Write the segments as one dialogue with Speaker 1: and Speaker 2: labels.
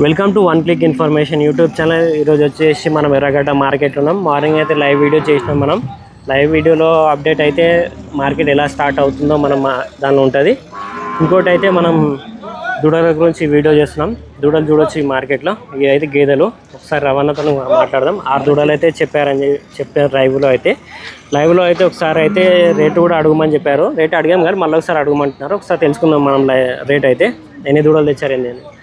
Speaker 1: Welcome to one click information YouTube channel ఈరోజు వచ్చేసి మనం ఎర్రగడ్డ మార్కెట్లో ఉన్నాం. మార్నింగ్ అయితే లైవ్ వీడియో చేసినాం మనం. లైవ్ వీడియోలో అప్డేట్ అయితే మార్కెట్ ఎలా స్టార్ట్ అవుతుందో మనం మా- దానిలో ఉంటుంది. ఇంకోటి అయితే మనం దూడల గురించి వీడియో చేస్తున్నాం. దూడలు చూడొచ్చు ఈ మార్కెట్లో ఇవి అయితే గేదెలు. ఒకసారి రవాణాతో మాట్లాడదాం. ఆరు దూడలు అయితే చెప్పారని చెప్పి- చెప్పారు లైవ్లో అయితే. లైవ్లో అయితే ఒకసారి అయితే రేటు కూడా అడగమని చెప్పారు. రేట్ అడిగాం కానీ మళ్ళీ ఒకసారి అడగమంటున్నారు. ఒకసారి తెలుసుకుందాం మనం లై- రేట్ అయితే. ఎన్ని దూడలు తెచ్చారండి నేను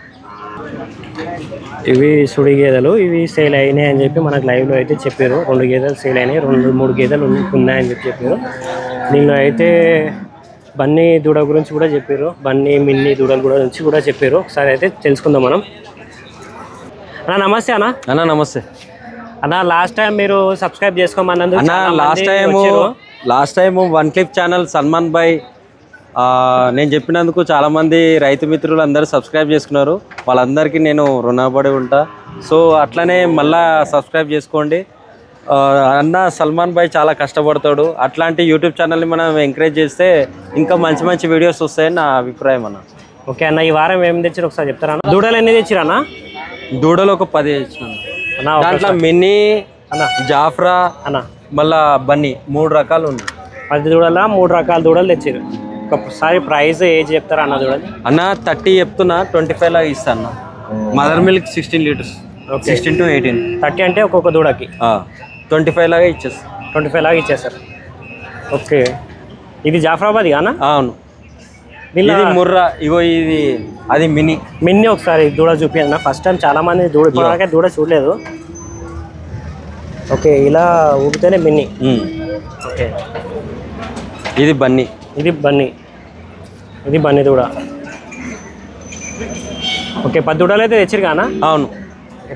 Speaker 1: ఇవి సుడి గేదెలు ఇవి సేల్ అయినాయి అని చెప్పి మనకు లైవ్లో అయితే చెప్పారు. రెండు గేదెలు సేల్ అయినాయి రెండు మూడు గేదెలు ఉన్- ఉన్నాయని చెప్పి చెప్పారు. దీనిలో అయితే బన్నీ దూడ గురించి కూడా చెప్పారు. బన్నీ మిన్ని దూడల గురించి కూడా చెప్పారు. ఒకసారి అయితే తెలుసుకుందాం మనం. అన్న నమస్తే అన్న.
Speaker 2: అన్న నమస్తే.
Speaker 1: అన్న లాస్ట్ టైం మీరు సబ్స్క్రైబ్ చేసుకోమన్నందుకు
Speaker 2: అన్న last time. Last time one clip channel Salman ఆ, నేను చెప్పినందుకు చాలా మంది రైతు మిత్రులు అందరూ సబ్స్క్రైబ్ చేసుకున్నారు. వాళ్ళందరికీ నేను రుణపడి ఉంటా. సో అట్లనే మళ్ళా సబ్స్క్రైబ్ చేసుకోండి. అన్న సల్మాన్ భాయ్ చాలా కష్టపడతాడు. అట్లాంటి యూట్యూబ్ ఛానల్ని మనం ఎంకరేజ్ చేస్తే ఇంకా మంచి మంచి వీడియోస్ వస్తాయని నా అభిప్రాయం అన్న.
Speaker 1: ఓకే అన్న ఈ వారం ఏం తెచ్చారు ఒకసారి చెప్తారా అన్న? దూడలు ఎన్ని తెచ్చిరా అన్న
Speaker 2: దూడలు ఒక పది
Speaker 1: ఒక-
Speaker 2: దాంట్లో మినీ
Speaker 1: అన్న.
Speaker 2: జాఫ్రా
Speaker 1: అన్న.
Speaker 2: మళ్ళా బన్నీ మూడు రకాలు ఉన్నాయి.
Speaker 1: పది దూడల మూడు రకాల దూడలు తెచ్చారు ఒకసారి ప్రైస్ ఏజ్ చెప్తారా అన్న దూడలు
Speaker 2: అన్న థర్టీ చెప్తున్నా ట్వంటీ ఫైవ్ లాగా ఇస్తా అన్న mother milk sixteen litres. Sixteen to eighteen.
Speaker 1: Thirty అంటే ఒక్కొక్క దూడకి?
Speaker 2: ట్వంటీ ఫైవ్ లాగా ఇచ్చేస్తా.
Speaker 1: ట్వంటీ ఫైవ్ లాగా ఇచ్చేస్తారు. ఓకే. ఇది జాఫరాబాద్ కానా?
Speaker 2: అవును. ఇది ముర్రా ఇగో ఇది అది మినీ.
Speaker 1: మిన్ని ఒకసారి దూడ చూపించండి ఫస్ట్ టైం చాలా మంది దూడ ఇప్పటివరకే దూడ చూడలేదు. ఓకే ఇలా ఊపితేనే మిన్ని ఓకే.
Speaker 2: ఇది బన్నీ.
Speaker 1: ఇది బన్నీ. ఇది బన్నీ దూడ ఓకే పది దూడలు అయితే తెచ్చిరు కానా
Speaker 2: అవును.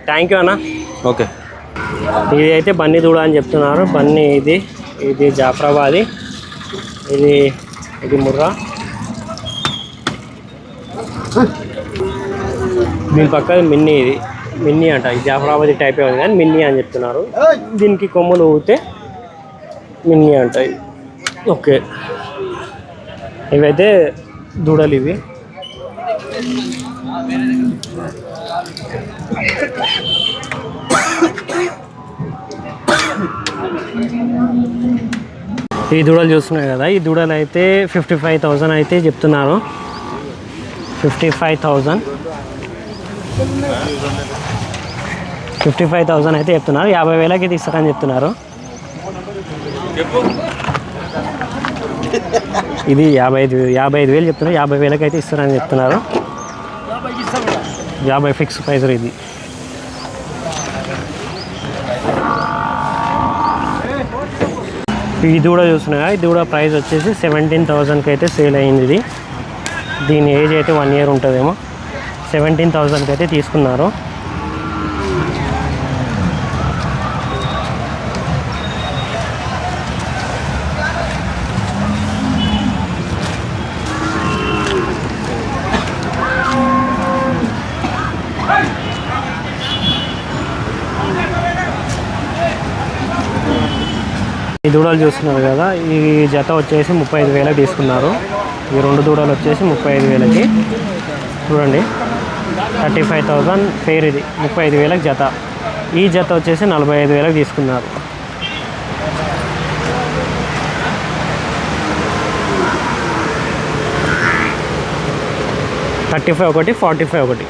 Speaker 1: థ్యాంక్ యూ అన్న.
Speaker 2: ఓకే.
Speaker 1: ఇది అయితే బన్నీ దూడ అని చెప్తున్నారు. బన్నీ ఇది ఇది జాఫరాబాది ఇది ఇది ముర్రా. దీని పక్కన మిన్నీ ఇది. మిన్నీ అంట ఇది జాఫరాబాదీ టైప్ ఉంది కానీ మిన్నీ అని చెప్తున్నారు. దీనికి కొమ్ములు ఊగితే మిన్నీ అంట ఇది. ఓకే. ఇవైతే దూడలు ఇవి. ఈ దూడలు చూస్తున్నాయి కదా ఈ దూడలు అయితే ఫిఫ్టీ ఫైవ్ థౌజండ్ అయితే చెప్తున్నారు. Fifty five thousand fifty five thousand అయితే చెప్తున్నారు. యాభై వేలకి తీస్తారని చెప్తున్నారు. ఇది యాభై ఐదు యాభై ఐదు వేలు చెప్తున్నారు. యాభై వేలకి అయితే ఇస్తారని చెప్తున్నారు. యాభై ఫిక్స్ ప్రైస్ ఇది. ఇది కూడా చూస్తున్నాయి ఇది కూడా ప్రైస్ వచ్చేసి సెవెంటీన్ థౌజండ్కి అయితే సేల్ అయింది ఇది. దీని ఏజ్ అయితే వన్ ఇయర్ ఉంటుందేమో. సెవెంటీన్ థౌజండ్కి అయితే తీసుకున్నారు. ఈ దూడలు చూస్తున్నారు కదా ఈ జత వచ్చేసి ముప్పై ఐదు వేలకు తీసుకున్నారు. ఈ రెండు దూడలు వచ్చేసి ముప్పై ఐదు వేలకి. చూడండి థర్టీ ఫైవ్ థౌజండ్ ఫేర్ ఇది ముప్పై ఐదు వేలకు జత. ఈ జత వచ్చేసి నలభై ఐదు వేలకు తీసుకున్నారు. థర్టీ ఫైవ్ ఒకటి ఫార్టీ ఫైవ్ ఒకటి.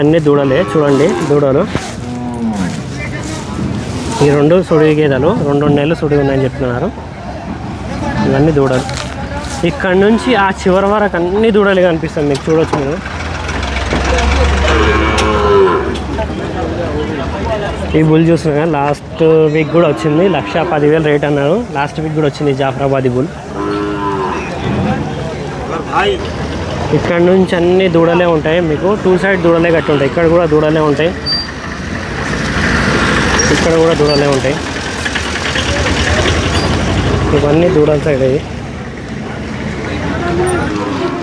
Speaker 1: అన్ని దూడలే చూడండి దూడలు. ఈ రెండు సుడి గేదెలు రెండు నెలలు సుడి ఉన్నాయని చెప్తున్నారు. ఇవన్నీ దూడలు. ఇక్కడ నుంచి ఆ చివరి వరకు అన్ని దూడలు కనిపిస్తాయి మీకు చూడొచ్చు మీరు. ఈ బుల్ చూస్తున్నా లాస్ట్ వీక్ కూడా వచ్చింది. లక్ష పదివేలు రేట్ అన్నారు. లాస్ట్ వీక్ కూడా వచ్చింది జాఫరాబాద్ బుల్. ఇక్కడ నుంచి అన్ని దూడలే ఉంటాయి మీకు. టూ సైడ్ దూడలే కట్టి ఉంటాయి. ఇక్కడ కూడా దూడలే ఉంటాయి. ఇక్కడ కూడా దూడలే ఉంటాయి. ఇవన్నీ దూడల సైడ్ అయ్యి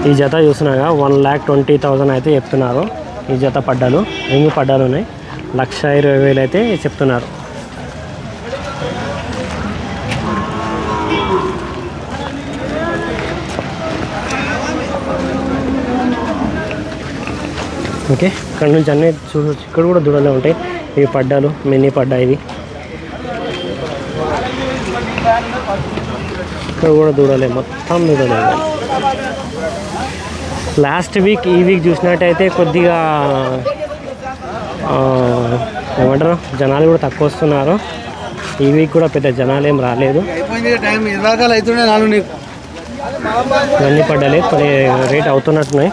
Speaker 1: ఈ జత చూసినాక వన్ ల్యాక్ ట్వంటీ థౌజండ్ అయితే చెప్తున్నారు. ఈ జత పడ్డాలు రింగ్ పడ్డాలు ఉన్నాయి. లక్ష ఇరవై వేలు అయితే చెప్తున్నారు. ఓకే ఇక్కడ నుంచి అన్నీ చూడవచ్చు ఇక్కడ కూడా దూడలే ఉంటాయి. ఇవి పడ్డాలు మినీ పడ్డా ఇవి. ఇక్కడ కూడా దూడలే మొత్తం దూడలే లాస్ట్ వీక్ ఈ వీక్ చూసినట్టయితే కొద్దిగా ఏమంటారు? జనాలు కూడా తక్కువ వస్తున్నారు. ఈ వీక్ కూడా పెద్ద జనాలు ఏం రాలేదు. ఇవన్నీ పడ్డాలి కొన్ని రేట్ అవుతున్నట్టున్నాయి.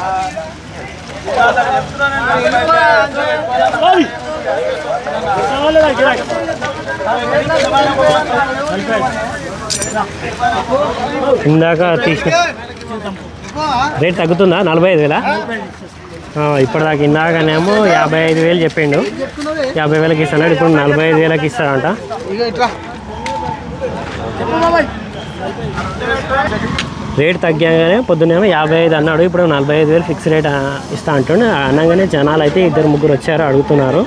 Speaker 1: ఇందాక తీసిన రేట్ తగ్గుతుందా? నలభై ఐదు వేలా? ఇప్పటిదాకా ఇందాకనేమో యాభై ఐదు వేలు చెప్పిండు. యాభై వేలకి ఇస్తాడు ఇప్పుడు నలభై ఐదు వేలకి ఇస్తాడంట. రేట్ తగ్గాగానే పొద్దున్నేమో యాభై ఐదు అన్నాడు ఇప్పుడు నలభై ఐదు వేలు ఫిక్స్ రేట్ ఇస్తా అంటుండే. అనగానే జనాలు అయితే ఇద్దరు ముగ్గురు వచ్చారు అడుగుతున్నారు.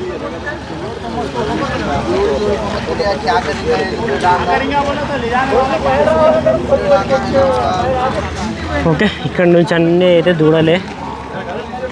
Speaker 1: ఓకే ఇక్కడ నుంచి అన్నీ అయితే దూడలే.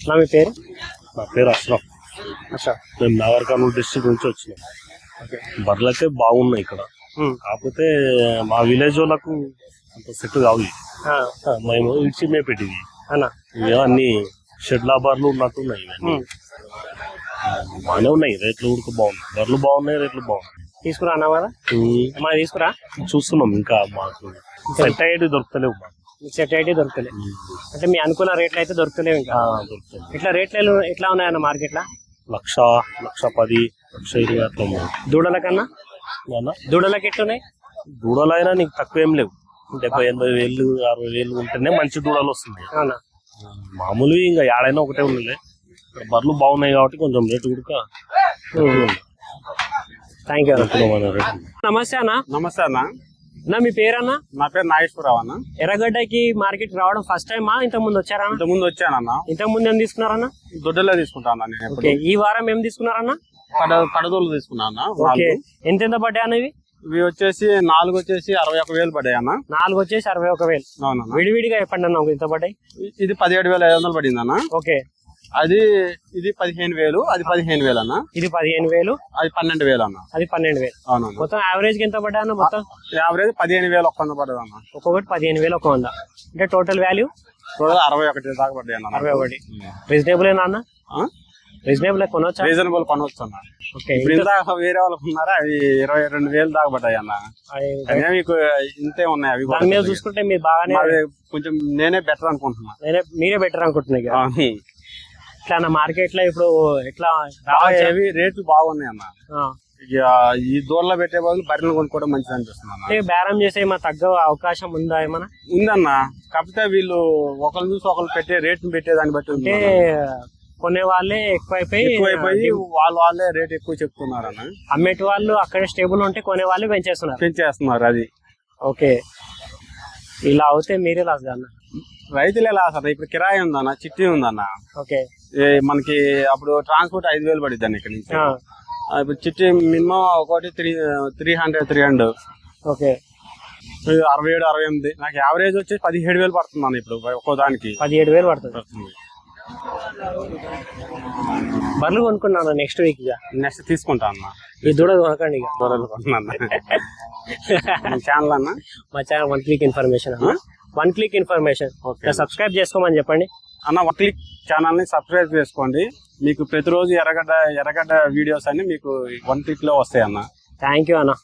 Speaker 1: నా మీ పేరు?
Speaker 3: నా పేరు అష్రఫ్.
Speaker 1: అచ్చా
Speaker 3: మేము నాగర్ కర్నూలు డిస్ట్రిక్ట్ నుంచి వచ్చినాం. బర్రెలైతే బాగున్నాయి ఇక్కడ. కాకపోతే మా విలేజ్ వాళ్ళకు అంత సెట్ కావు మేము ఇడ్చి మేపెట్టివి
Speaker 1: అన్నా.
Speaker 3: షెడ్ల బర్రెలు ఉన్నట్టున్నాయి. బాగానే ఉన్నాయి. రేట్లు కూడా బాగున్నాయి. బర్రెలు బాగున్నాయి రేట్లు బాగున్నాయి.
Speaker 1: తీసుకురా అన్నా కదా
Speaker 3: ఉమ్,
Speaker 1: ఏమైనా తీసుకురా.
Speaker 3: చూస్తున్నాం. ఇంకా మాకు సెట్ అయ్యేది దొరుకుతలేవు మాకు.
Speaker 1: మీకు సెట్ అయితే దొరకలే
Speaker 3: ఉమ్.
Speaker 1: అంటే మీ అనుకున్న రేట్లు అయితే దొరకలేవు ఇంకా. ఇట్లా రేట్లు ఎట్లా ఉన్నాయన్న మార్కెట్లో?
Speaker 3: లక్ష లక్ష పది లక్ష ఇరవై అట్లా ఉన్నాయి.
Speaker 1: దూడల కన్నా? దూడలకి ఎట్లున్నాయి?
Speaker 3: దూడలైనా నీకు తక్కువ ఏం లేవు. డెబ్బై ఎనభై వేలు అరవై వేలు ఉంటేనే మంచి దూడలు వస్తున్నాయి.
Speaker 1: అవునా?
Speaker 3: మామూలు ఇంకా ఏడైనా ఒకటే ఉండలే బర్రెలు బాగున్నాయి కాబట్టి కొంచెం రేటు కూడా
Speaker 1: థ్యాంక్ యూ నమస్తే అన్న.
Speaker 4: నమస్తే అన్న.
Speaker 1: నా మీ పేరన్నా?
Speaker 4: నా పేరు నాగేశ్వరరావు అన్న.
Speaker 1: ఎర్రగడ్డకి మార్కెట్ రావడం ఫస్ట్ టైమా ఇంత ముందు వచ్చారా?
Speaker 4: ఇంత ముందు వచ్చానన్న.
Speaker 1: ఇంత ముందు ఏం తీసుకున్నారన్నా?
Speaker 4: దొడ్డలో తీసుకుంటాను నేను ఎప్పుడు.
Speaker 1: ఓకే ఈ వారం ఏం తీసుకున్నారన్నా?
Speaker 4: కడ కడదోలు తీసుకున్నాను
Speaker 1: ఓకే ఎంత ఎంత పడ్డాయి అన్న ఇవి
Speaker 4: వచ్చేసి నాలుగు వచ్చేసి అరవై ఒక వేలు పడ్డాయి అన్న
Speaker 1: నాలుగు వచ్చేసి అరవై ఒక వేలు.
Speaker 4: అవునన్న.
Speaker 1: విడివిడిగా చెప్పండి అన్న ఎంత పడ్డాయి?
Speaker 4: ఇది పదిహేడు వేల ఐదు వందలు పడింది అన్న
Speaker 1: ఓకే.
Speaker 4: అది ఇది పదిహేను వేలు అది పదిహేను వేలు అన్న
Speaker 1: ఇది పదిహేను వేలు.
Speaker 4: అది పన్నెండు వేలు అన్న
Speaker 1: అది పన్నెండు వేలు.
Speaker 4: అవునన్న
Speaker 1: మొత్తం యావరేజ్కి ఎంత పడ్డా అన్న మొత్తం?
Speaker 4: యావరేజ్ పదిహేను వేలు ఒక్క వంద పడ్డది అన్న
Speaker 1: ఒక్కొక్కటి పదిహేను వేలు ఒక వంద. అంటే టోటల్ వాల్యూ
Speaker 4: టోటల్ అరవై ఒకటి దాకా పడ్డాయి అన్న
Speaker 1: అరవై ఒకటి. రీజనబుల్ అన్న రీజనబుల్ కొనవచ్చా
Speaker 4: రీజనబుల్ కొనవచ్చు అన్న.
Speaker 1: ఓకే
Speaker 4: ఇప్పుడు ఇందాక వేరే వాళ్ళకు ఉన్నారా? అవి ఇరవై రెండు వేలు దాకా పడ్డాయి అన్న. అదే మీకు ఇంతే ఉన్నాయి అవి
Speaker 1: దాని మీద చూసుకుంటే మీరు బాగానే
Speaker 4: కొంచెం నేనే బెటర్ అనుకుంటున్నా.
Speaker 1: నేనే మీరే బెటర్ అనుకుంటున్నాయి కదా
Speaker 4: అవును.
Speaker 1: ఇట్లా నా మార్కెట్లో ఇప్పుడు ఎట్లా?
Speaker 4: హెవీ రేట్లు బాగున్నాయి అన్న. ఇక ఈ దూరంలో పెట్టే బదులు బర్రెలు కొనుక్కోవడం మంచిది అనిపిస్తుంది అన్న.
Speaker 1: బేరం చేసే మా తగ్గ అవకాశం ఉందా ఏమన్నా?
Speaker 4: ఉందన్న. కాకపోతే వీళ్ళు ఒకళ్ళు చూసి ఒకళ్ళు పెట్టే రేట్లు పెట్టే దాన్ని బట్టి
Speaker 1: అంటే
Speaker 4: అన్న.
Speaker 1: కొనే వాళ్ళే ఎక్కువైపోయి
Speaker 4: ఎక్కువైపోయి వాళ్ళు వాళ్ళే రేట్ ఎక్కువ చెప్తున్నారు అన్న
Speaker 1: అమ్మేటి వాళ్ళు అక్కడే స్టేబుల్ ఉంటే కొనే వాళ్ళు పెంచేస్తున్నారు.
Speaker 4: పెంచేస్తున్నారు అది.
Speaker 1: ఓకే. ఇలా అవుతే మీరే లాస్ అన్న?
Speaker 4: రైతులే లాస్ అన్న. ఇప్పుడు కిరాయి ఉందన్న చిట్టి ఉందన్న.
Speaker 1: ఓకే.
Speaker 4: మనకి అప్పుడు ట్రాన్స్పోర్ట్ ఐదు వేలు పడిద్ది అన్న ఇక్కడ నుంచి. ఇప్పుడు చిట్టి మినిమం ఒకటి three three hundred three hundred.
Speaker 1: Okay.
Speaker 4: అరవై ఏడు అరవై ఎనిమిది. నాకు యావరేజ్ వచ్చి పదిహేడు వేలు పడుతుంది అన్న ఇప్పుడు ఒక్కో దానికి.
Speaker 1: పదిహేడు వేలు పడుతుంది. బర్రెలు కొనుక్కున్నాను నెక్స్ట్ వీక్ ఇక
Speaker 4: నెక్స్ట్ తీసుకుంటా అన్న.
Speaker 1: ఈ దూడ కొనకండి ఇక.
Speaker 4: దూరాలు కొంటున్నా ఛానల్ అన్న?
Speaker 1: మా ఛానల్ వన్ క్లిక్ ఇన్ఫర్మేషన్ అన్న. One click information. సబ్స్క్రైబ్ చేసుకోమని చెప్పండి.
Speaker 4: అన్న ఒక క్లిక్ ఛానల్ని సబ్స్క్రైబ్ చేసుకోండి. మీకు ప్రతిరోజు ఎర్రగడ్డ ఎర్రగడ్డ వీడియోస్ అన్ని మీకు వన్ క్లిక్లో వస్తాయి అన్న
Speaker 1: థ్యాంక్ యూ అన్న.